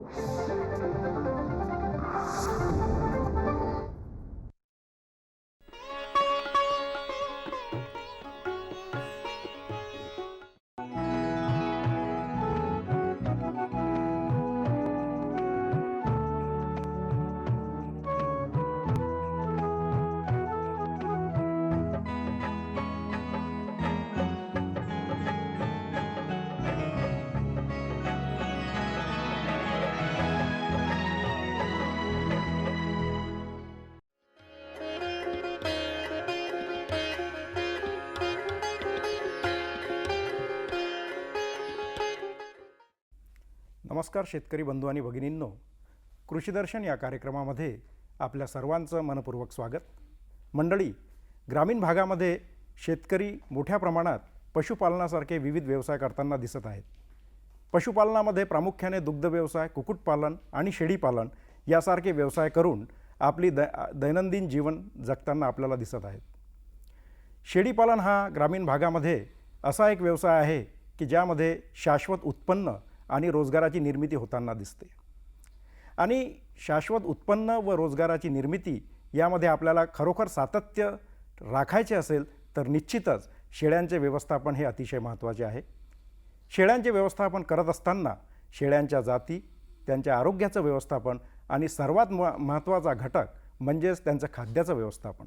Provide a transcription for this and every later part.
you नमस्कार शेतकरी बंधू आणि भगिनींनो. कृषीदर्शन या कार्यक्रमामध्ये आपल्या सर्वांचं मनपूर्वक स्वागत. मंडळी ग्रामीण भागामध्ये शेतकरी मोठ्या प्रमाणात पशुपालनासारखे विविध व्यवसाय करताना दिसत आहेत. पशुपालनामध्ये प्रामुख्याने दुग्ध व्यवसाय कुक्कुटपालन आणि शेळीपालन यासारखे व्यवसाय करून आपली द दैनंदिन जीवन जगताना आपल्याला दिसत आहेत. शेळीपालन हा ग्रामीण भागामध्ये असा एक व्यवसाय आहे की ज्यामध्ये शाश्वत उत्पन्न आणि रोजगाराची निर्मिती होताना दिसते. आणि शाश्वत उत्पन्न व रोजगाराची निर्मिती यामध्ये आपल्याला खरोखर सातत्य राखायचे असेल तर निश्चितच शेळ्यांचे व्यवस्थापन हे अतिशय महत्त्वाचे आहे. शेळ्यांचे व्यवस्थापन करत असताना शेळ्यांच्या जाती त्यांच्या आरोग्याचं व्यवस्थापन आणि सर्वात म महत्त्वाचा घटक म्हणजेच त्यांचं खाद्याचं व्यवस्थापन.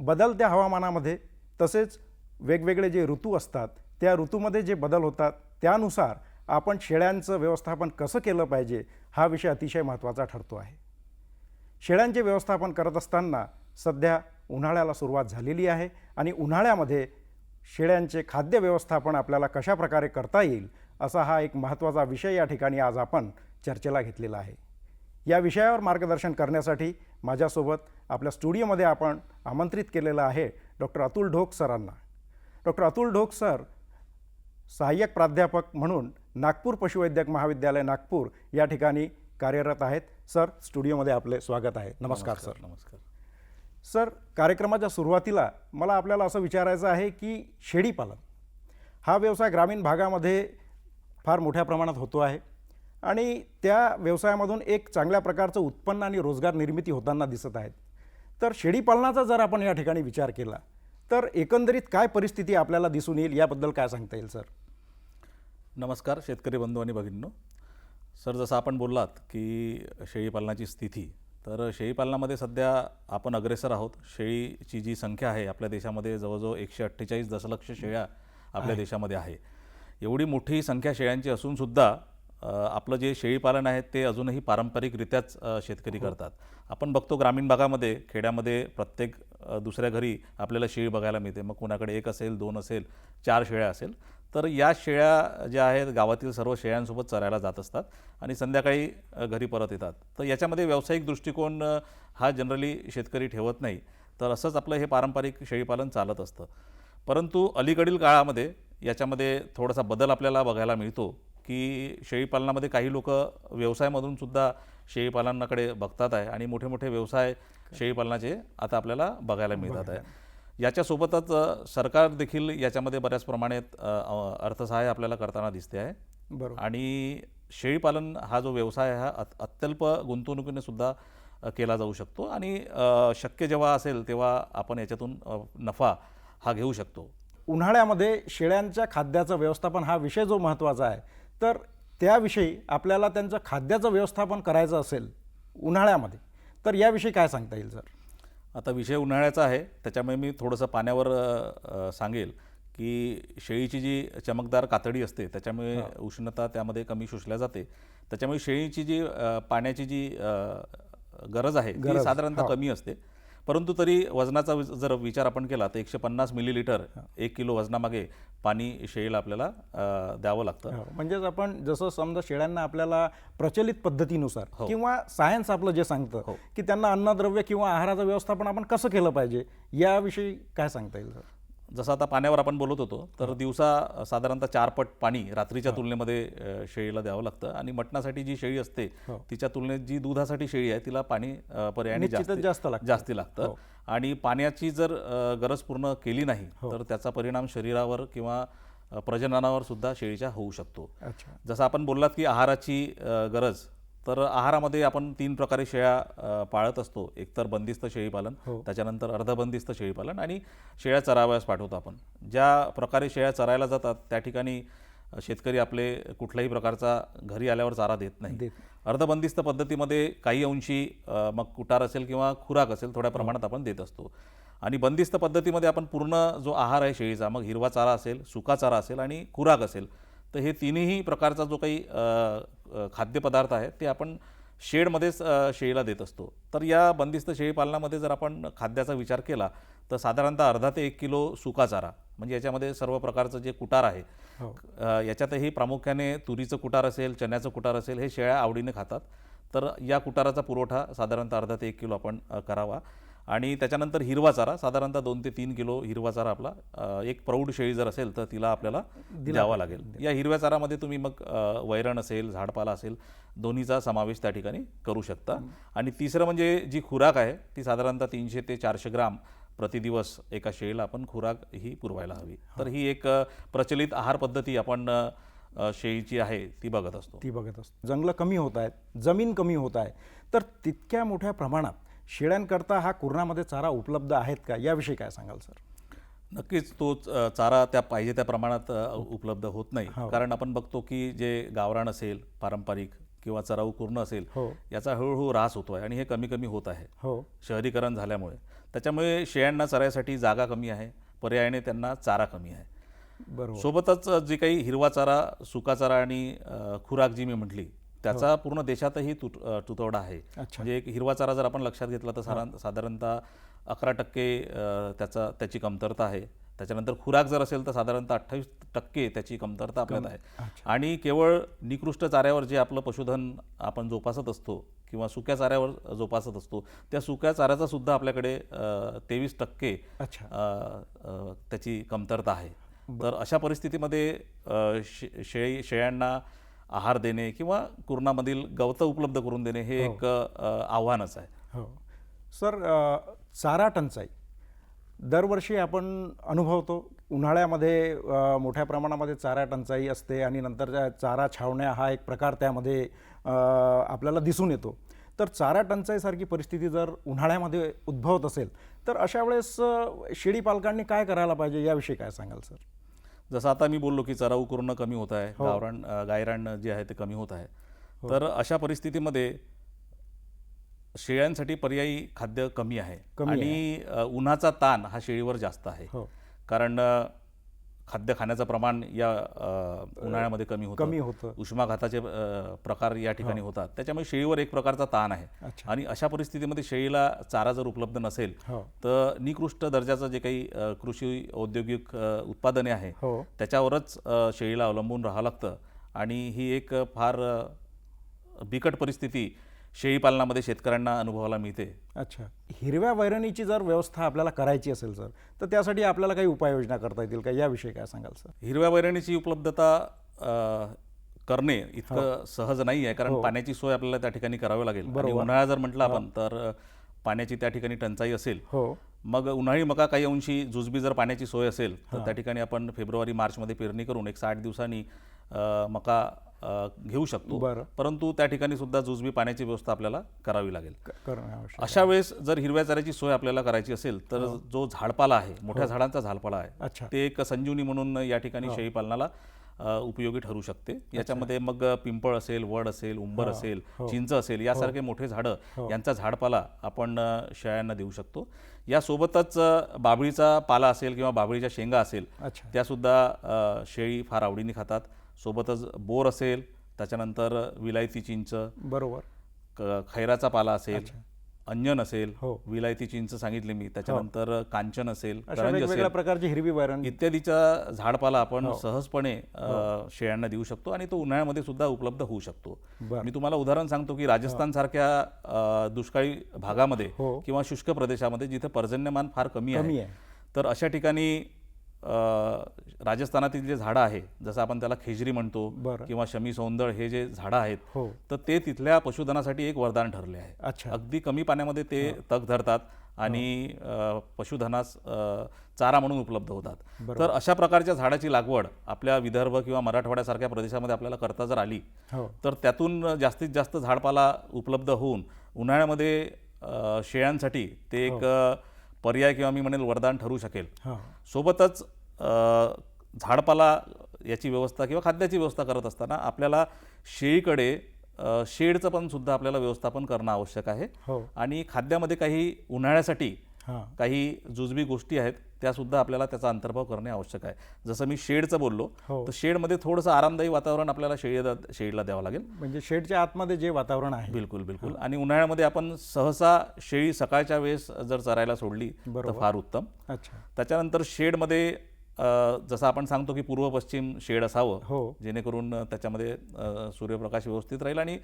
बदलत्या हवामानामध्ये तसेच वेगवेगळे जे ऋतू असतात त्या ऋतूमध्ये जे बदल होतात त्यानुसार आपण शेळ्यांचं व्यवस्थापन कसं केलं पाहिजे हा विषय अतिशय महत्त्वाचा ठरतो आहे. शेळ्यांचे व्यवस्थापन करत असताना सध्या उन्हाळ्याला सुरुवात झालेली आहे आणि उन्हाळ्यामध्ये शेळ्यांचे खाद्य व्यवस्थापन आपल्याला कशा प्रकारे करता येईल असा हा एक महत्त्वाचा विषय या ठिकाणी आज आपण चर्चेला घेतलेला आहे. या विषयावर मार्गदर्शन करण्यासाठी माझ्यासोबत आपल्या स्टुडिओमध्ये आपण आमंत्रित केलेलं आहे डॉक्टर अतुल ढोक सरांना. डॉक्टर अतुल ढोक सर सहाय्यक प्राध्यापक म्हणून नागपूर पशुवैद्यक महाविद्यालय नागपूर या ठिकाणी कार्यरत आहेत. सर स्टुडिओमध्ये आपले स्वागत आहे. नमस्कार सर. नमस्कार. सर कार्यक्रमाच्या सुरुवातीला मला आपल्याला असं विचारायचं आहे की शेळीपालन हा व्यवसाय ग्रामीण भागामध्ये फार मोठ्या प्रमाणात होतो आहे आणि त्या व्यवसायामधून एक चांगल्या प्रकारचं उत्पन्न आणि रोजगार निर्मिती होताना दिसत आहेत. तर शेळीपालनाचा जर आपण या ठिकाणी विचार केला तर एकंदरीत काय परिस्थिती आपल्याला दिसून येईल याबद्दल काय सांगता येईल सर? नमस्कार शेतकरी बंधू आणि भगिनींनो. सर जसं आपण बोललात की शेळीपालनाची स्थिती तर शेळीपालनामध्ये सध्या आपण अग्रेसर आहोत. शेळीची जी संख्या आहे आपल्या देशामध्ये जवळजवळ एकशे अठ्ठेचाळीस दशलक्ष शेळ्या आपल्या देशामध्ये आहे. एवढी मोठी संख्या शेळ्यांची असूनसुद्धा आपलं जे शेळीपालन आहे ते अजूनही पारंपरिकरित्याच शेतकरी करतात. आपण बघतो ग्रामीण भागामध्ये खेड्यामध्ये प्रत्येक दुसऱ्या घरी आपल्याला शेळी बघायला मिळते. मग कुणाकडे एक असेल दोन असेल चार शेळ्या असेल. तर या शेळ्या ज्या आहेत गावातील सर्व शेळ्यांसोबत चरायला जात असतात आणि संध्याकाळी घरी परत येतात. तर याच्यामध्ये व्यावसायिक दृष्टिकोन हा जनरली शेतकरी ठेवत नाही. तर असंच आपलं हे पारंपरिक शेळीपालन चालत असतं. परंतु अलीकडील काळामध्ये याच्यामध्ये थोडासा बदल आपल्याला बघायला मिळतो की शेळीपालनामध्ये काही लोक व्यवसायामधून सुद्धा शेळीपालनाकडे बघतात आहे आणि मोठे मोठे व्यवसाय शेळीपालनाचे आता आपल्याला बघायला मिळतात आहे. याच्यासोबतच सरकार देखील याच्यामध्ये बऱ्याच प्रमाणात अर्थसहाय्य आपल्याला करताना दिसते आहे. बरोबर. आणि शेळीपालन हा जो व्यवसाय आहे हा अत- अत्यल्प गुंतवणुकीने सुद्धा केला जाऊ शकतो. आणि शक्य जेव्हा असेल तेव्हा आपण याच्यातून नफा हा घेऊ शकतो. उन्हाळ्यामध्ये शेळ्यांच्या खाद्याचं व्यवस्थापन हा विषय जो महत्त्वाचा आहे तर त्याविषयी आपल्याला त्यांचं खाद्याचं व्यवस्थापन करायचं असेल उन्हाळ्यामध्ये तर याविषयी काय सांगता येईल सर? आता विषय उन्हाळ्याचा आहे त्याच्यामुळे मी थोडंसं पाण्यावर सांगेल की शेळीची जी चमकदार कातडी असते त्याच्यामुळे उष्णता त्यामध्ये कमी शोषल्या जाते. त्याच्यामुळे शेळीची जी पाण्याची जी गरज आहे ती साधारणतः कमी असते. परंतु तरी वजनाचा जर विचार आपण केला तर एकशे पन्नास मिलीलिटर एक किलो वजनामागे पाणी शेळीला आपल्याला द्यावं लागतं. हो, म्हणजेच आपण जसं समजा शेळ्यांना आपल्याला प्रचलित पद्धतीनुसार हो. किंवा सायन्स आपलं जे सांगतं की त्यांना अन्नद्रव्य किंवा आहाराचं व्यवस्थापन आपण कसं केलं पाहिजे याविषयी काय सांगता येईल सर? जसं आता पाण्यावर आपण बोलत होतो तर दिवसा साधारणतः चार पट पाणी रात्रीच्या तुलनेमध्ये शेळीला द्यावं लागतं आणि मटणासाठी जी शेळी असते तिच्या तुलनेत जी दुधासाठी शेळी आहे तिला पाणी पर्यायाने जास्ती- जास्त लागतं. लागतं. आणि पाण्याची जर गरज पूर्ण केली नाही तर त्याचा परिणाम शरीरावर किंवा प्रजननावर सुद्धा शेळीच्या होऊ शकतो. जसं आपण बोललात की आहाराची गरज तर आहारामध्ये आपण तीन प्रकारे शेळ्या पाळत असतो. एकतर बंदिस्त शेळीपालन हो. त्याच्यानंतर अर्धबंदिस्त शेळीपालन आणि शेळ्या चरावयास पाठवतो आपण. ज्या प्रकारे शेळ्या चरायला जातात त्या ठिकाणी शेतकरी आपले कुठल्याही प्रकारचा घरी आल्यावर चारा देत नाही. अर्धबंदिस्त पद्धतीमध्ये काही अंशी मग कुटार असेल किंवा खुराक असेल थोड्या प्रमाणात आपण देत असतो. आणि बंदिस्त पद्धतीमध्ये आपण पूर्ण जो आहार आहे शेळीचा मग हिरवा चारा असेल सुका चारा असेल आणि खुराक असेल तर हे तिन्ही प्रकारचा जो काही खाद्यपदार्थ आहे ते आपण शेडमध्येच शेळीला देत असतो. तर या बंदिस्त शेळीपालनामध्ये जर आपण खाद्याचा विचार केला तर साधारणतः अर्धा ते एक किलो सुका चारा म्हणजे याच्यामध्ये सर्व प्रकारचं जे कुटार आहे हो. याच्यातही प्रामुख्याने तुरीचं कुटार असेल चण्याचं कुटार असेल हे शेळ्या आवडीने खातात. तर या कुटाराचा पुरवठा साधारणतः अर्धा ते एक किलो आपण करावा. आणि त्याच्यानंतर हिरवा चारा साधारणतः दोन ते तीन किलो हिरवा चारा आपला एक प्रौढ शेळी जर असेल तर तिला आपल्याला द्यावा लागेल. या हिरव्या चारामध्ये तुम्ही मग वैरण असेल झाडपाला असेल दोन्हीचा समावेश त्या ठिकाणी करू शकता. आणि तिसरं म्हणजे जी खुराक आहे ती साधारणतः तीनशे ते चारशे ग्राम प्रतिदिवस एका शेळीला आपण खुराक ही पुरवायला हवी. तर ही एक प्रचलित आहार पद्धती आपण शेळीची आहे ती बघत असतो. ती बघत असतो. जंगलं कमी होत आहेत जमीन कमी होत आहे तर तितक्या मोठ्या प्रमाणात शेळ्यांकरता हा कुरणामध्ये चारा उपलब्ध आहेत का? याविषयी काय सांगाल सर? नक्कीच तो चारा त्या पाहिजे त्या प्रमाणात उपलब्ध होत नाही. हो. कारण आपण बघतो की जे गावरान असेल पारंपरिक किंवा चराऊ पूर्ण असेल हो. याचा हळूहळू ऱ्हास होतो आहे आणि हे कमी कमी होत आहे. हो. शहरीकरण झाल्यामुळे. त्याच्यामुळे शेळ्यांना चरायसाठी जागा कमी आहे पर्यायाने त्यांना चारा कमी आहे. बरोबर. सोबतच जे काही हिरवा चारा सुका चारा आणि खुराक जी मी म्हटली त्याचा पूर्ण देशातही तुट अ, तुटवडा आहे. म्हणजे एक हिरवा चारा जर आपण लक्षात घेतला तर साधारण साधारणतः अकरा टक्के त्याचा त्याची कमतरता आहे. त्याच्यानंतर खुराक जर असेल तर साधारणतः अठ्ठावीस टक्के त्याची कमतरता आपल्यात आहे. आणि केवळ निकृष्ट चाऱ्यावर जे आपलं पशुधन आपण जोपासत असतो किंवा सुक्या चाऱ्यावर जोपासत असतो त्या सुक्या चाऱ्याचा सुद्धा आपल्याकडे तेवीस टक्के त्याची कमतरता आहे. तर अशा परिस्थितीमध्ये शे शेळी शेळ्यांना आहार देणे किंवा कुरणामधील गवतं उपलब्ध करून देणे हे एक अ, आव्हानच आहे. हो. सर चारा टंचाई. दरवर्षी आपण अनुभवतो उन्हाळ्यामध्ये मोठ्या प्रमाणामध्ये चारा टंचाई असते आणि नंतर त्या चारा छावण्या हा एक प्रकार त्यामध्ये आपल्याला दिसून येतो. तर चारा टंचाईसारखी परिस्थिती जर उन्हाळ्यामध्ये उद्भवत असेल तर अशा वेळेस शेळी पालकांनी काय करायला पाहिजे याविषयी काय सांगाल सर? जसं आता मी बोललो की चराऊ कुरण कमी होत आहे गावरान अ, गायरान जे आहे ते कमी होत आहे. तर अशा परिस्थितीमध्ये शेळ्यांसाठी पर्यायी खाद्य कमी आहे. आणि उन्हाचा ताण हा शेळीवर जास्त आहे. हो. कारण खाद्य खाण्याचं प्रमाण या उन्हाळ्यामध्ये कमी होतं. कमी होतं. उष्माघाताचे प्रकार या ठिकाणी होतात. त्याच्यामुळे शेळीवर एक प्रकारचा ताण आहे. आणि अशा परिस्थितीमध्ये शेळीला चारा जर उपलब्ध नसेल हो. तर निकृष्ट दर्जाचं जे काही कृषी औद्योगिक उत्पादने आहे हो. त्याच्यावरच शेळीला अवलंबून राहावं लागतं. आणि ही एक फार बिकट परिस्थिती शेळीपालनामध्ये शेतकऱ्यांना अनुभवायला मिळते. अच्छा. हिरव्या वैरणीची जर व्यवस्था आपल्याला करायची असेल सर तर त्यासाठी आपल्याला काही उपाययोजना करता येतील का? याविषयी काय सांगाल सर? हिरव्या वैरणीची उपलब्धता करणे इतकं सहज नाही आहे कारण पाण्याची सोय आपल्याला त्या ठिकाणी करावी लागेल. उन्हाळा जर म्हटलं आपण तर पाण्याची त्या ठिकाणी टंचाई असेल हो. मग उन्हाळी मका काही अंशी जुजबी जर पाण्याची सोय असेल तर त्या ठिकाणी आपण फेब्रुवारी मार्चमध्ये पेरणी करून एक साठ दिवसांनी मका घेऊ शकतो. परंतु त्या ठिकाणी सुद्धा जुजबी पाण्याची व्यवस्था आपल्याला करावी लागेल. अशा वेळेस जर हिरव्या चाऱ्याची सोय आपल्याला करायची असेल तर हो. जो झाडपाला आहे मोठ्या झाडांचा झाडपाला आहे ते एक संजीवनी म्हणून या ठिकाणी हो. शेळीपालनाला अ, उपयोगी ठरू शकते. याच्यामध्ये मग पिंपळ असेल वड असेल उंबर असेल हो. चिंच असेल यासारखे मोठे झाडं यांचा झाडपाला आपण शेळ्यांना देऊ शकतो. यासोबतच अ, बाभळीचा पाला असेल किंवा बाभळीच्या शेंगा असेल त्यासुद्धा शेळी फार आवडीने खातात. सोबतच बोर असेल त्याच्यानंतर विलायती चिंच बरोबर. खैराचा पाला असेल अंजन असेल हो. विलायती चिंच सांगितले मी त्याच्यानंतर कांचन असेल अशा करंज वेगवेगळ्या असेल प्रकारची हिरवी वैरण. इत्यादीचा झाडपाला आपण हो. सहजपणे अ, शेळ्यांना देऊ शकतो आणि तो उन्हाळ्यामध्ये सुद्धा उपलब्ध होऊ शकतो. बरं. मी तुम्हाला उदाहरण सांगतो की राजस्थान सारख्या दुष्काळी भागामध्ये हो. किंवा शुष्क प्रदेशामध्ये जिथे पर्जन्यमान फार कमी कमी आहे आहे. तर अशा ठिकाणी राजस्थानातील जे झाडं आहे जसं आपण त्याला खेजरी म्हणतो किंवा शमी सौंदळ हे जे झाडं आहेत हो. तर ते तिथल्या पशुधनासाठी एक वरदान ठरले आहे. अच्छा. अगदी कमी पाण्यामध्ये ते तग धरतात आणि अ, पशुधनास चारा म्हणून उपलब्ध होतात. तर अशा प्रकारच्या झाडाची लागवड आपल्या विदर्भ किंवा मराठवाड्यासारख्या प्रदेशामध्ये आपल्याला करता जर आली हो. तर त्यातून जास्तीत जास्त झाडपाला उपलब्ध होऊन उन्हाळ्यामध्ये शेळ्यांसाठी ते एक पर्याय किंवा मी म्हणेल वरदान ठरू शकेल. हो. सोबतच झाडपाला याची व्यवस्था किंवा खाद्याची व्यवस्था करत असताना आपल्याला शेळीकडे शेडचं पण सुद्धा आपल्याला व्यवस्थापन करणं आवश्यक आहे. हो. आणि खाद्यामध्ये काही उन्हाळ्यासाठी काही जुजबी गोष्टी आहेत त्यासुद्धा आपल्याला त्याचा अंतर्भाव करणे आवश्यक आहे. जसं मी शेडचं बोललो हो. तर शेडमध्ये थोडंसं आरामदायी वातावरण आपल्याला शेळी शेळीला द्यावं लागेल. म्हणजे शेडच्या आतमध्ये जे वातावरण आहे. बिलकुल बिलकुल. आणि उन्हाळ्यामध्ये आपण सहसा शेळी सकाळच्या वेळेस जर चरायला सोडली तर. फार उत्तम. अच्छा. त्याच्यानंतर शेडमध्ये जसं आपण सांगतो की पूर्व पश्चिम शेड असावं हो. जेणेकरून त्याच्यामध्ये सूर्यप्रकाश व्यवस्थित राहील आणि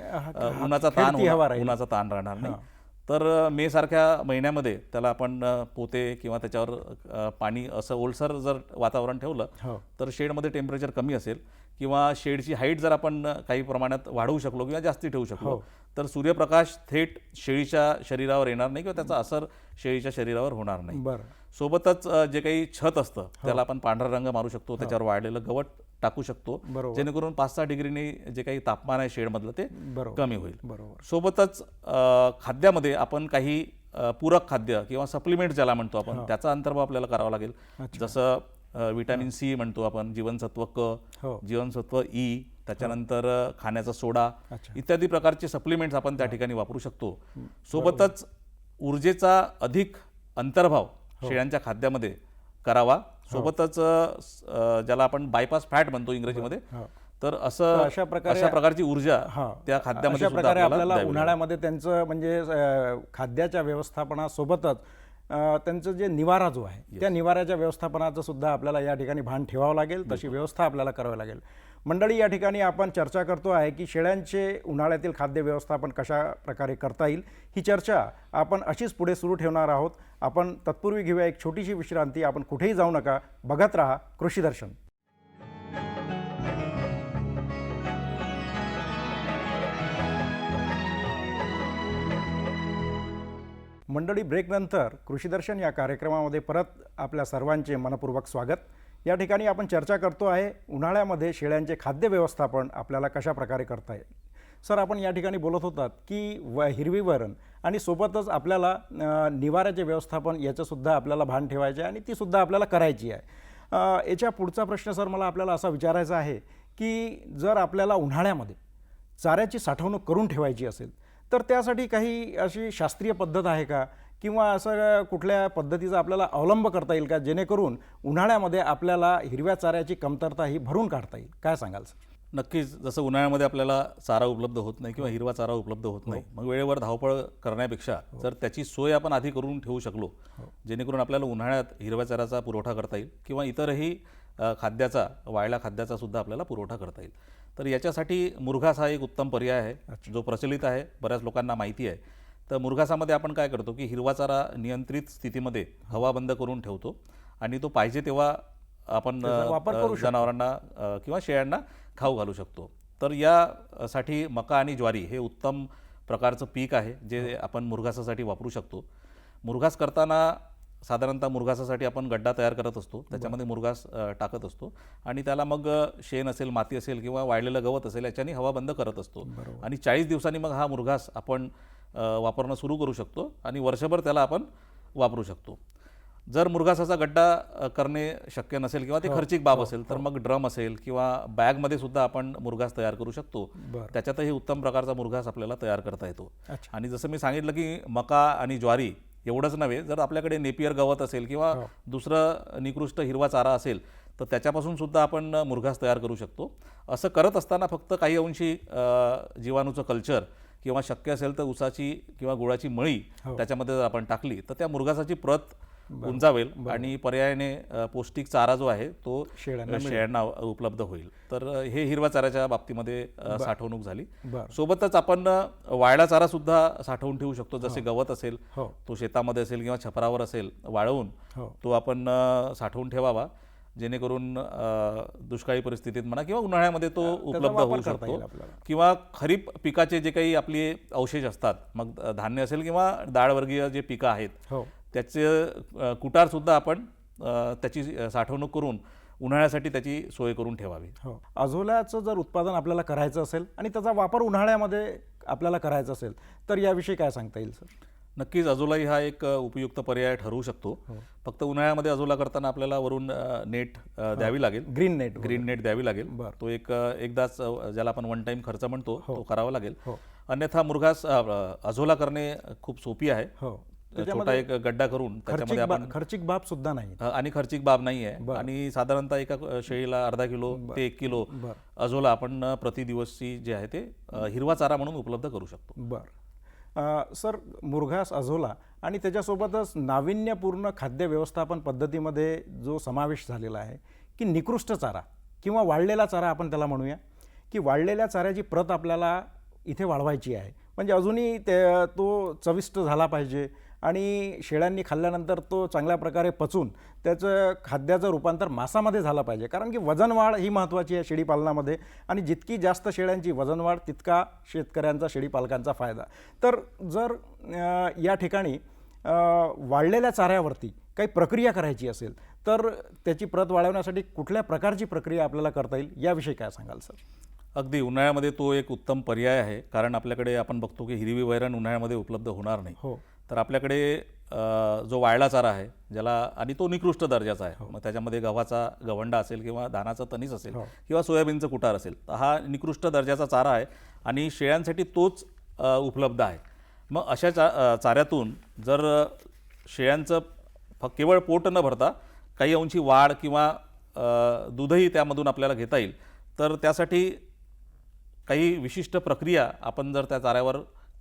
उन्हाचा ताण. उन्हाचा ताण राहणार नाही. तर अ, मे सारख्या महिन्यामध्ये त्याला आपण पोते किंवा त्याच्यावर पाणी असं ओलसर जर वातावरण ठेवलं हो तर शेडमध्ये टेम्परेचर कमी असेल किंवा शेडची हाईट जर आपण काही प्रमाणात वाढवू शकलो किंवा जास्ती ठेवू शकलो हो. तर सूर्यप्रकाश थेट शेळीच्या शरीरावर येणार नाही किंवा त्याचा असर शेळीच्या शरीरावर होणार नाही बरं सोबतच जे काही छत असतं हो. त्याला आपण पांढरा रंग मारू शकतो त्याच्यावर वाढलेलं गवत टाकू शकतो. जेणेकरून पाच सहा डिग्रीने जे काही तापमान आहे शेडमधलं ते कमी होईल. बरोबर. सोबतच खाद्यामध्ये आपण काही पूरक खाद्य किंवा सप्लिमेंट ज्याला म्हणतो आपण त्याचा अंतर्भाव आपल्याला करावा लागेल. जसं विटॅमिन सी म्हणतो आपण जीवनसत्व क हो. जीवनसत्व ई त्याच्यानंतर अ, खाण्याचा सोडा. इत्यादी प्रकारचे सप्लिमेंट्स आपण त्या ठिकाणी वापरू शकतो. सोबतच ऊर्जेचा अधिक अंतर्भाव हो. शेळ्यांच्या खाद्यामध्ये करावा. सोबतच अ, स- अ, ज्याला आपण बायपास फॅट म्हणतो इंग्रजीमध्ये हो. तर तर असं अशा प्रकारे- अशा प्रकारची ऊर्जा हा. त्या खाद्यामध्ये प्रकारे आपल्याला. उन्हाळ्यामध्ये त्यांचं म्हणजे खाद्याच्या व्यवस्थापनासोबतच त्यांचं जे निवारा जो आहे त्या निवाऱ्याच्या व्यवस्थापनाचं सुद्धा आपल्याला या ठिकाणी भान ठेवावं लागेल तशी व्यवस्था आपल्याला करावी लागेल. मंडळी या ठिकाणी आपण चर्चा करतो आहे की शेळ्यांचे उन्हाळ्यातील खाद्य व्यवस्थापन कशा प्रकारे करता येईल ही चर्चा आपण अशीच पुढे सुरू ठेवणार आहोत. आपण तत्पूर्वी घेऊया एक छोटीशी विश्रांती. आपण कुठेही जाऊ नका. बघत राहा कृषी मंडळी ब्रेकनंतर कृषीदर्शन या कार्यक्रमामध्ये परत आपल्या सर्वांचे मनपूर्वक स्वागत. या ठिकाणी आपण चर्चा करतो आहे उन्हाळ्यामध्ये शेळ्यांचे खाद्य व्यवस्थापन आपल्याला कशा प्रकारे करता येईल? सर आपण या ठिकाणी बोलत होतात की व हिरवी वरण आणि सोबतच आपल्याला निवाऱ्याचे व्यवस्थापन याचंसुद्धा आपल्याला भान ठेवायचे आहे आणि तीसुद्धा आपल्याला करायची आहे. याच्या पुढचा प्रश्न सर मला आपल्याला असा विचारायचा आहे की जर आपल्याला उन्हाळ्यामध्ये चाऱ्याची साठवणूक करून ठेवायची असेल तर त्यासाठी काही अशी शास्त्रीय पद्धत आहे का? किंवा असं कुठल्या पद्धतीचा आपल्याला अवलंब करता येईल का? जेणेकरून उन्हाळ्यामध्ये आपल्याला हिरव्या चाऱ्याची कमतरता ही भरून काढता येईल? काय सांगाल सर? नक्कीच. जसं उन्हाळ्यामध्ये आपल्याला चारा उपलब्ध होत नाही किंवा हिरवा चारा उपलब्ध होत नाही मग वेळेवर धावपळ करण्यापेक्षा जर त्याची सोय आपण आधी करून ठेवू शकलो जेणेकरून आपल्याला उन्हाळ्यात हिरव्या चाऱ्याचा पुरवठा करता येईल किंवा इतरही खाद्याचा वाळल्या खाद्याचा सुद्धा आपल्याला पुरवठा करता येईल. तर याच्यासाठी मुरघास हा एक उत्तम पर्याय आहे जो प्रचलित आहे बऱ्याच लोकांना माहिती आहे. तर मुरघासामध्ये आपण काय करतो की हिरवा चारा नियंत्रित स्थितीमध्ये हवा बंद करून ठेवतो आणि तो पाहिजे तेव्हा आपण. जनावरांना किंवा शेळ्यांना खाऊ घालू शकतो. तर यासाठी मका आणि ज्वारी हे उत्तम प्रकारचं पीक आहे जे आपण मुरघासासाठी वापरू शकतो. मुरघास करताना साधारणतः मुरघासासाठी आपण गड्डा तयार करत असतो. त्याच्यामध्ये मुरघास टाकत असतो. आणि त्याला मग शेण असेल माती असेल किंवा वाळलेलं गवत असेल याच्याने हवा बंद करत असतो. आणि चाळीस दिवसांनी मग हा मुरघास आपण वापरणं सुरू करू शकतो आणि वर्षभर त्याला आपण वापरू शकतो. जर मुरघासाचा गड्डा करणे शक्य नसेल किंवा ते खर्चिक बाब असेल तर मग ड्रम असेल किंवा बॅगमध्ये सुद्धा आपण मुरघास तयार करू शकतो. त्याच्यातही उत्तम प्रकारचा मुरघास आपल्याला तयार करता येतो. आणि जसं मी सांगितलं की मका आणि ज्वारी एवढंच नव्हे. जर आपल्याकडे नेपियर गवत असेल किंवा दुसरं निकृष्ट हिरवा चारा असेल तर त्याच्यापासून सुद्धा आपण मुरघास तयार करू शकतो. असं करत असताना फक्त काही अंशी जीवाणूचं कल्चर किंवा शक्य असेल तर उसाची किंवा गुळाची मळी त्याच्यामध्ये जर आपण टाकली तर त्या मुरघासाची प्रत उंचावेल आणि पर्यायाने पौष्टिक चारा जो आहे तो शेळ्यांना उपलब्ध होईल. तर हे हिरव्या चाऱ्याच्या बाबतीमध्ये साठवणूक झाली. सोबतच आपण वाळला चारा सुद्धा साठवून ठेवू शकतो. जसे गवत असेल हो. तो शेतामध्ये असेल किंवा छपरावर असेल वाळवून हो. तो आपण साठवून ठेवावा. जेणेकरून दुष्काळी परिस्थितीत म्हणा किंवा उन्हाळ्यामध्ये तो उपलब्ध होऊ शकतो. किंवा खरीप पिकाचे जे काही आपले अवशेष असतात मग धान्य असेल किंवा डाळवर्गीय जे पिकं आहेत हो. त्याचे कुटारसुद्धा आपण त्याची साठवणूक करून उन्हाळ्यासाठी त्याची सोय करून ठेवावी. हो. अझोल्याचं जर उत्पादन आपल्याला करायचं असेल आणि त्याचा वापर उन्हाळ्यामध्ये आपल्याला करायचा असेल तर याविषयी काय सांगता येईल सर? नक्कीच अजोलाई हा एक उपयुक्त पर्याय ठरवू शकतो. फक्त उन्हाळ्यामध्ये अजोला करताना आपल्याला वरून नेट द्यावी लागेल. ग्रीन नेट ग्रीन नेट द्यावी लागेल. बरं. तो एक एकदाच ज्याला आपण वन टाइम खर्च म्हणतो तो करावा लागेल. हो. अन्यथा मुरघास अ, अ, अझोला करणे खूप सोपी आहे. हो. छोटा एक गड्डा करून त्याच्यामध्ये खर्चिक आपण खर्चिक बाब सुद्धा नाही आणि खर्चिक बाब नाही आहे आणि साधारणतः एका शेळीला अर्धा किलो ते एक किलो अझोला आपण अ, प्रति दिवसची जे आहे ते हिरवा चारा म्हणून उपलब्ध करू शकतो. बर. सर मुरघास अझोला आणि त्याच्यासोबतच नाविन्यपूर्ण खाद्य व्यवस्थापन पद्धतीमध्ये जो समावेश झालेला आहे की निकृष्ट चारा किंवा वाळलेला चारा आपण त्याला म्हणूया की वाळलेल्या चाऱ्याची प्रत आपल्याला इथे वाढवायची आहे. म्हणजे अजूनही ते तो चविष्ट झाला पाहिजे. आणि शेळ्यांनी खाल्ल्यानंतर तो चांगल्या प्रकारे पचून त्याचं खाद्याचं रूपांतर मांसामध्ये झालं पाहिजे. कारण की वजनवाढ ही महत्त्वाची आहे शेळीपालनामध्ये आणि जितकी जास्त शेळ्यांची वजनवाढ तितका शेतकऱ्यांचा शेळीपालकांचा फायदा. तर जर या ठिकाणी वाढलेल्या चाऱ्यावरती काही प्रक्रिया करायची असेल तर त्याची प्रत वाढवण्यासाठी कुठल्या प्रकारची प्रक्रिया आपल्याला करता येईल याविषयी काय सांगाल सर? अगदी उन्हाळ्यामध्ये तो एक उत्तम पर्याय आहे. कारण आपल्याकडे आपण बघतो की हिरवी वैरण उन्हाळ्यामध्ये उपलब्ध होणार नाही. हो. तर आपल्याकडे जो वाळला चारा आहे ज्याला आणि तो निकृष्ट दर्जाचा आहे. मग त्याच्यामध्ये गव्हाचा गवंडा असेल किंवा धानाचा तणीस असेल किंवा सोयाबीनचं कुटार असेल तर हा निकृष्ट दर्जाचा चारा आहे आणि शेळ्यांसाठी तोच उपलब्ध आहे. मग अशा चा चाऱ्यातून जर शेळ्यांचं फक्त केवळ पोट न भरता काही अंशी वाढ किंवा दूधही त्यामधून आपल्याला घेता येईल तर त्यासाठी काही विशिष्ट प्रक्रिया आपण जर त्या चाऱ्यावर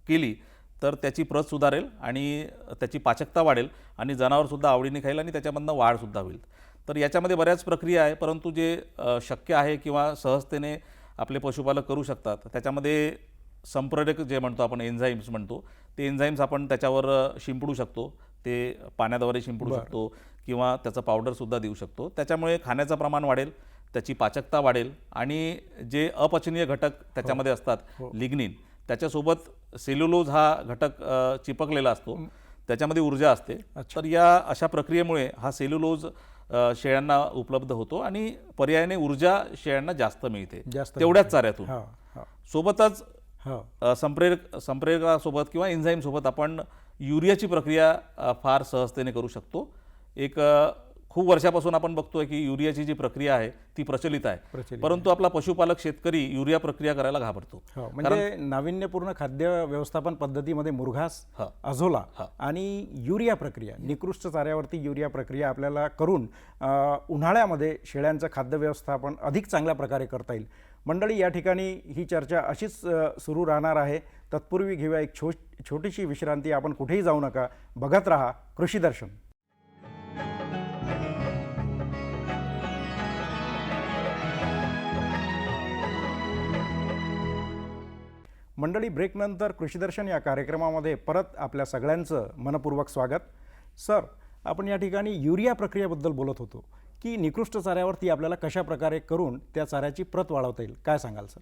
केली तर त्याची प्रत सुधारेल आणि त्याची पाचकता वाढेल आणि जनावरसुद्धा आवडीने खाईल आणि त्याच्यामधनं वाढसुद्धा होईल. तर याच्यामध्ये बऱ्याच प्रक्रिया आहे परंतु जे शक्य आहे किंवा सहजतेने आपले पशुपालक करू शकतात त्याच्यामध्ये संप्रेरक जे म्हणतो आपण एन्झाईम्स म्हणतो ते एन्झाईम्स आपण त्याच्यावर शिंपडू शकतो ते पाण्याद्वारे शिंपडू शकतो किंवा त्याचं पावडरसुद्धा देऊ शकतो. त्याच्यामुळे खाण्याचं प्रमाण वाढेल त्याची पाचकता वाढेल आणि जे अपचनीय घटक त्याच्यामध्ये असतात लिग्निन त्याच्यासोबत सेल्युलोज हा घटक चिपकलेला असतो. त्याच्यामध्ये ऊर्जा असते. तर या अशा प्रक्रियेमुळे हा सेल्युलोज शेळ्यांना उपलब्ध होतो आणि पर्यायाने ऊर्जा शेळ्यांना जास्त मिळते. जास्त तेवढ्याच चाऱ्यातून. हो हो. सोबतच हो. संप्रेरक संप्रेरकासोबत किंवा एन्झाईमसोबत आपण युरियाची प्रक्रिया फार सहजतेने करू शकतो. एक खूप वर्षापासून आपण बघतोय की युरियाची जी प्रक्रिया आहे ती प्रचलित आहे. परंतु आपला पशुपालक शेतकरी युरिया प्रक्रिया करायला घाबरतो. हो म्हणजे नाविन्यपूर्ण खाद्य व्यवस्थापन पद्धतीमध्ये मुरघास हा. अझोला आणि युरिया प्रक्रिया निकृष्ट चाऱ्यावरती युरिया प्रक्रिया आपल्याला करून उन्हाळ्यामध्ये शेळ्यांचं खाद्य व्यवस्थापन अधिक चांगल्या प्रकारे करता येईल. मंडळी या ठिकाणी ही चर्चा अशीच सुरू राहणार आहे. तत्पूर्वी घेऊया एक छो छोटीशी विश्रांती. आपण कुठेही जाऊ नका. बघत राहा कृषी दर्शन. मंडळी ब्रेकनंतर कृषीदर्शन या कार्यक्रमामध्ये परत आपल्या सगळ्यांचं मनपूर्वक स्वागत. सर आपण या ठिकाणी युरिया प्रक्रियेबद्दल बोलत होतो. की निकृष्ट चाऱ्यावरती आपल्याला कशा प्रकारे करून त्या चाऱ्याची प्रत वाढवता येईल? काय सांगाल सर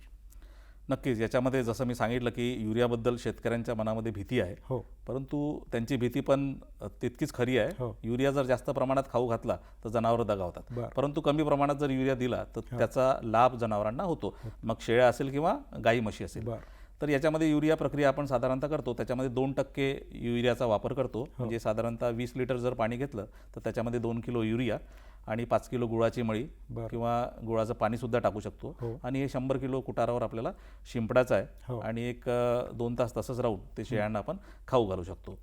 नक्कीच. याच्यामध्ये जसं मी सांगितलं की युरियाबद्दल शेतकऱ्यांच्या मनामध्ये भीती आहे. हो. परंतु त्यांची भीती पण तितकीच खरी आहे. हो. युरिया जर जास्त प्रमाणात खाऊ घातला तर जनावरं दगावतात. बरं. परंतु कमी प्रमाणात जर युरिया दिला तर त्याचा लाभ जनावरांना होतो. मग शेळ्या असेल किंवा गाई म्हशी असेल. बरं. तर याच्यामध्ये युरिया प्रक्रिया आपण साधारणतः करतो. त्याच्यामध्ये दोन टक्के युरियाचा वापर करतो. म्हणजे साधारणतः वीस लिटर जर पाणी घेतलं तर त्याच्यामध्ये दोन किलो युरिया. आणि पाच किलो गुळाची मळी. किंवा गुळाचं पाणी सुद्धा टाकू शकतो. आणि हे शंभर किलो कुटारावर आपल्याला शिंपडाचं आहे. आणि एक दोन तास तसंच राहून ते शेळ्यांना आपण खाऊ घालू शकतो.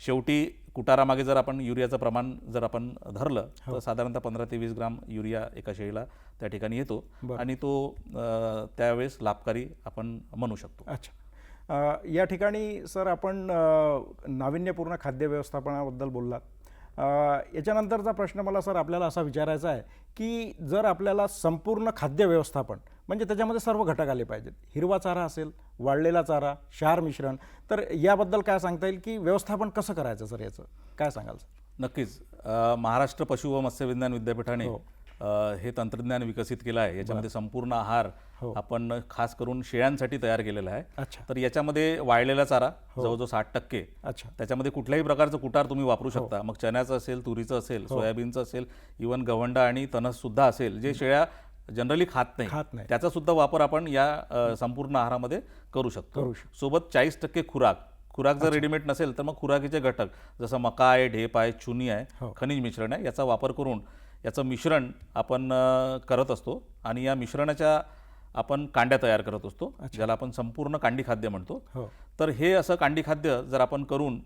शेवटी कुटारामागे जर आपण युरियाचं प्रमाण जर आपण धरलं तर साधारणतः पंधरा ते वीस ग्राम युरिया एका शेळीला त्या ठिकाणी येतो. आणि तो त्यावेळेस लाभकारी आपण म्हणू शकतो. अच्छा. या ठिकाणी सर आपण नाविन्यपूर्ण खाद्य व्यवस्थापनाबद्दल बोललात. याच्यानंतरचा प्रश्न मला सर आपल्याला असा विचारायचा आहे की जर आपल्याला संपूर्ण खाद्य व्यवस्थापन म्हणजे त्याच्यामध्ये सर्व घटक आले पाहिजेत हिरवा चारा असेल वाळलेला चारा क्षार मिश्रण तर याबद्दल काय सांगता येईल की व्यवस्थापन कसं करायचं सर याचं? काय सांगाल सर? नक्कीच. महाराष्ट्र पशु व मत्स्य विज्ञान विद्यापीठाने अ, हे तंत्रज्ञान विकसित केलं आहे. याच्यामध्ये संपूर्ण आहार हो. आपण खास करून शेळ्यांसाठी तयार केलेला आहे. अच्छा. तर याच्यामध्ये वाळलेला चारा जवळजवळ साठ टक्के. अच्छा. त्याच्यामध्ये कुठल्याही प्रकारचं कुटार तुम्ही वापरू हो. शकता. मग चण्याचं असेल तुरीचं असेल सोयाबीनचं असेल इवन गव्हांडा आणि तणस सुद्धा असेल जे शेळ्या जनरली खात नाही. खात नाही. त्याचा सुद्धा वापर आपण या संपूर्ण आहारामध्ये करू शकतो. सोबत चाळीस टक्के खुराक. खुराक जर रेडीमेड नसेल तर मग खुराकीचे घटक जसं मका आहे ढेप आहे चुनी आहे हो. खनिज मिश्रण आहे याचा वापर करून याचं मिश्रण आपण करत असतो आणि या मिश्रणाच्या आपण कांड्या तयार करत असतो ज्याला आपण संपूर्ण कांडी खाद्य म्हणतो. हो. तर हे असं कांडी खाद्य जर आपण करून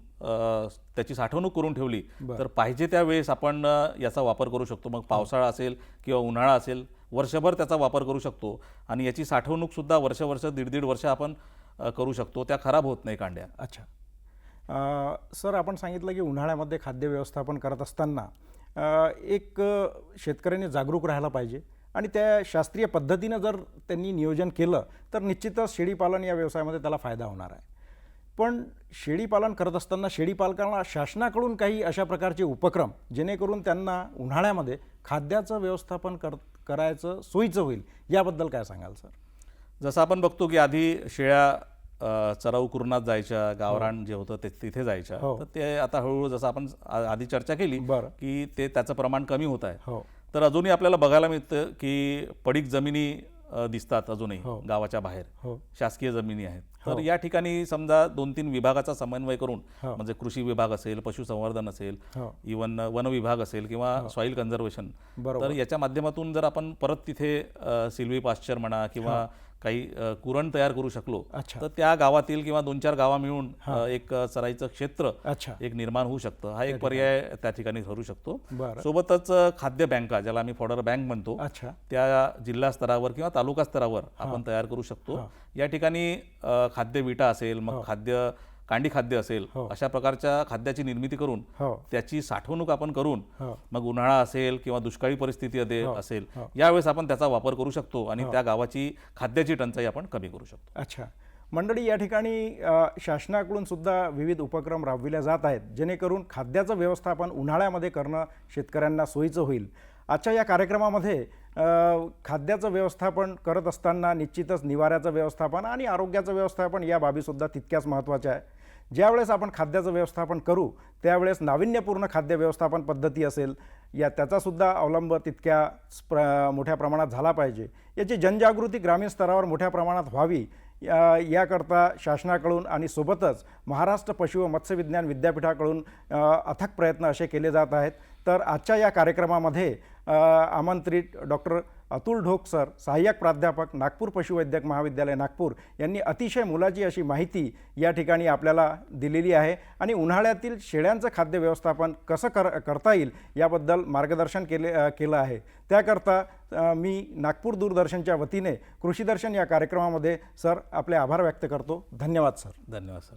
त्याची साठवणूक करून ठेवली तर पाहिजे त्या वेळेस आपण याचा वापर करू शकतो. मग पावसाळा असेल किंवा उन्हाळा असेल वर्षभर त्याचा वापर करू शकतो आणि याची साठवणूक सुद्धा वर्ष वर्ष दीड दीड वर्ष आपण करू शकतो. त्या खराब होत नाही कांड्या. अच्छा. सर आपण सांगितलं की उन्हाळ्यामध्ये खाद्य व्यवस्थापन करत असताना एक शेतकऱ्याने शेतकऱ्यांनी जागरूक राहायला पाहिजे. आणि त्या शास्त्रीय पद्धतीनं जर त्यांनी नियोजन केलं तर निश्चितच शेळीपालन या व्यवसायामध्ये त्याला फायदा होणार आहे. पण शेळीपालन करत असताना शेळीपालकांना शासनाकडून काही अशा प्रकारचे उपक्रम जेणेकरून त्यांना उन्हाळ्यामध्ये खाद्याचं व्यवस्थापन कर करायचं सोयीचं होईल याबद्दल काय सांगाल सर? जसं आपण बघतो की आधी शेळ्या चराऊ कुरणात जायच्या गावरान जे होतं ते तिथे जायच्या. हो. तर ते आता हळूहळू जसं आपण आधी चर्चा केली. की ते त्याचं प्रमाण कमी होत आहे. हो. तर अजूनही आपल्याला बघायला मिळतं की पडीक जमिनी दिसतात अजूनही गावाच्या बाहेर. हो. शासकीय जमिनी आहेत. तर या ठिकाणी समजा दोन तीन विभागाचा समन्वय करून हो. म्हणजे कृषी विभाग असेल पशुसंवर्धन असेल हो. इवन वन विभाग असेल किंवा सॉईल कन्झर्वेशन. तर याच्या माध्यमातून जर आपण परत तिथे सिल्वी पाश्चर म्हणा किंवा काही कुरण तयार करू शकलो तर त्या गावातील किंवा दोन चार गावा मिळून एक चराईचं क्षेत्र एक निर्माण होऊ शकतं. हा एक पर्याय त्या ठिकाणी ठरू शकतो. सोबतच खाद्य बँका ज्याला आम्ही फॉडर बँक म्हणतो अच्छा. त्या जिल्हा स्तरावर किंवा तालुका स्तरावर आपण तयार करू शकतो. या ठिकाणी खाद्य विटा असेल मग खाद्य कांडी खाद्य असेल अशा प्रकारच्या खाद्याची निर्मिती करून हो. त्याची साठवणूक आपण करून हो. मग उन्हाळा असेल किंवा दुष्काळी परिस्थिती असेल यावेळेस आपण त्याचा वापर करू शकतो आणि त्या गावाची खाद्याची टंचाई आपण कमी करू शकतो. अच्छा. मंडळी या ठिकाणी शासनाकडून सुद्धा विविध उपक्रम राबविले जात आहेत जेणेकरून खाद्याचं व्यवस्थापन उन्हाळ्यामध्ये करणं शेतकऱ्यांना सोयीचं होईल. आजच्या या कार्यक्रमामध्ये खाद्याचं व्यवस्थापन करत असताना निश्चितच निवाऱ्याचं व्यवस्थापन आणि आरोग्याचं व्यवस्थापन या बाबीसुद्धा तितक्याच महत्त्वाच्या आहे ज्यावेळेस आपण खाद्याचं व्यवस्थापन करू त्यावेळेस नाविन्यपूर्ण खाद्य व्यवस्थापन पद्धती असेल या त्याचासुद्धा अवलंब तितक्या प्र मोठ्या प्रमाणात झाला पाहिजे. याची जनजागृती ग्रामीण स्तरावर मोठ्या प्रमाणात व्हावी या याकरता शासनाकडून आणि सोबतच महाराष्ट्र पशु व मत्स्यविज्ञान विद्यापीठाकडून अथक प्रयत्न असे केले जात आहेत. तर आजच्या या कार्यक्रमामध्ये आमंत्रित डॉक्टर अतुल ढोक सर सहाय्यक प्राध्यापक नागपूर पशुवैद्यक महाविद्यालय नागपूर यांनी अतिशय मोलाची अशी माहिती या ठिकाणी आपल्याला दिलेली आहे आणि उन्हाळ्यातील शेळ्यांचं खाद्य व्यवस्थापन कसं कर करता येईल याबद्दल मार्गदर्शन केले केलं आहे. त्याकरता मी नागपूर दूरदर्शनच्या वतीने कृषीदर्शन या कार्यक्रमामध्ये सर आपले आभार व्यक्त करतो. धन्यवाद सर. धन्यवाद सर.